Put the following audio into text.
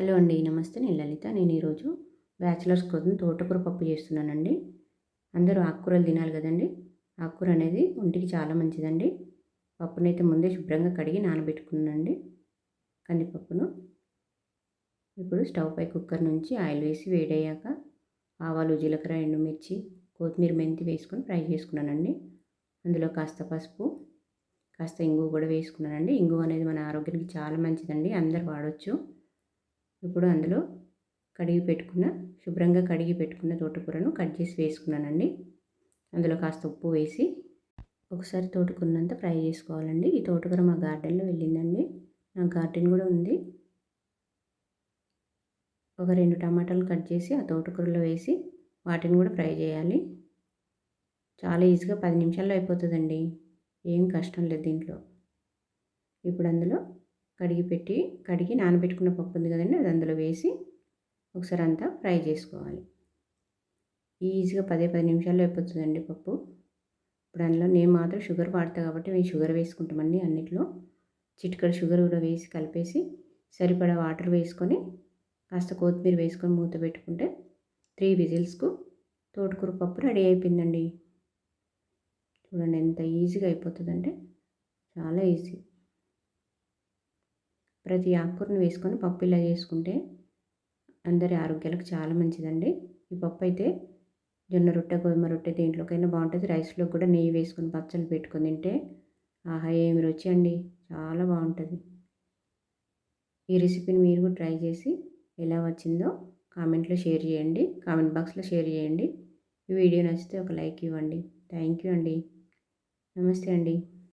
Hello అండి నమస్తే. నేను లలిత. నేను ఈరోజు బ్యాచిలర్స్ కోసం తోటకూర పప్పు చేస్తున్నానండి. అందరూ ఆకుకూరలు తినాలి కదండి. ఆకుకూర అనేది ఒంటికి చాలా మంచిదండి. పప్పునైతే ముందే శుభ్రంగా కడిగి నానబెట్టుకున్నానండి కందిపప్పును. ఇప్పుడు స్టవ్ పై కుక్కర్ నుంచి ఆయిల్ వేసి వేడయ్యాక ఆవాలు జీలకర్ర ఎండుమిర్చి కొత్తిమీర మెంతి వేసుకొని ఫ్రై చేసుకున్నానండి. అందులో కాస్త పసుపు కాస్త ఇంగువ కూడా వేసుకున్నానండి. ఇంగువ అనేది మన ఆరోగ్యానికి చాలా మంచిదండి. అందరు వాడచ్చు. ఇప్పుడు అందులో కడిగి పెట్టుకున్న శుభ్రంగా కడిగి పెట్టుకున్న తోటకూరను కట్ చేసి వేసుకున్నానండి. అందులో కాస్త ఉప్పు వేసి ఒకసారి తోటకూరనంతా ఫ్రై చేసుకోవాలండి. ఈ తోటకూర మా గార్డెన్లో వెళ్ళిందండి. నా గార్డెన్ కూడా ఉంది. ఒక రెండు టమాటాలు కట్ చేసి ఆ తోటకూరలో వేసి వాటిని కూడా ఫ్రై చేయాలి. చాలా ఈజీగా పది నిమిషాల్లో అయిపోతుందండి. ఏం కష్టం లేదు దీంట్లో. ఇప్పుడు అందులో కడిగి పెట్టి కడిగి నానబెట్టుకున్న పప్పు ఉంది కదండి అది అందులో వేసి ఒకసారి అంతా ఫ్రై చేసుకోవాలి. ఈజీగా పదే పది నిమిషాల్లో అయిపోతుందండి పప్పు. ఇప్పుడు అందులో నేను మాత్రం షుగర్ వాడతా కాబట్టి మేము షుగర్ వేసుకుంటామండి అన్నిట్లో. చిటికడ షుగర్ కూడా వేసి కలిపేసి సరిపడా వాటర్ వేసుకొని కాస్త కొత్తిమీర వేసుకొని మూత పెట్టుకుంటే త్రీ విజిల్స్కు తోటకూర పప్పు రెడీ అయిపోయిందండి. చూడండి ఎంత ఈజీగా అయిపోతుందంటే చాలా ఈజీ. ప్రతి ఆకుకూరను వేసుకొని పప్పు ఇలా చేసుకుంటే అందరి ఆరోగ్యాలకు చాలా మంచిదండి. ఈ పప్పు అయితే జొన్న రొట్టె గోధుమ రొట్టె దేంట్లోకైనా బాగుంటుంది. రైస్లో కూడా నెయ్యి వేసుకొని పచ్చళ్ళు పెట్టుకొని తింటే ఆహా ఏమి రుచి అండి. చాలా బాగుంటుంది. ఈ రెసిపీని మీరు కూడా ట్రై చేసి ఎలా వచ్చిందో కామెంట్లో షేర్ చేయండి. కామెంట్ బాక్స్లో షేర్ చేయండి. ఈ వీడియో నచ్చితే ఒక లైక్ ఇవ్వండి. థ్యాంక్ యూ అండి. నమస్తే అండి.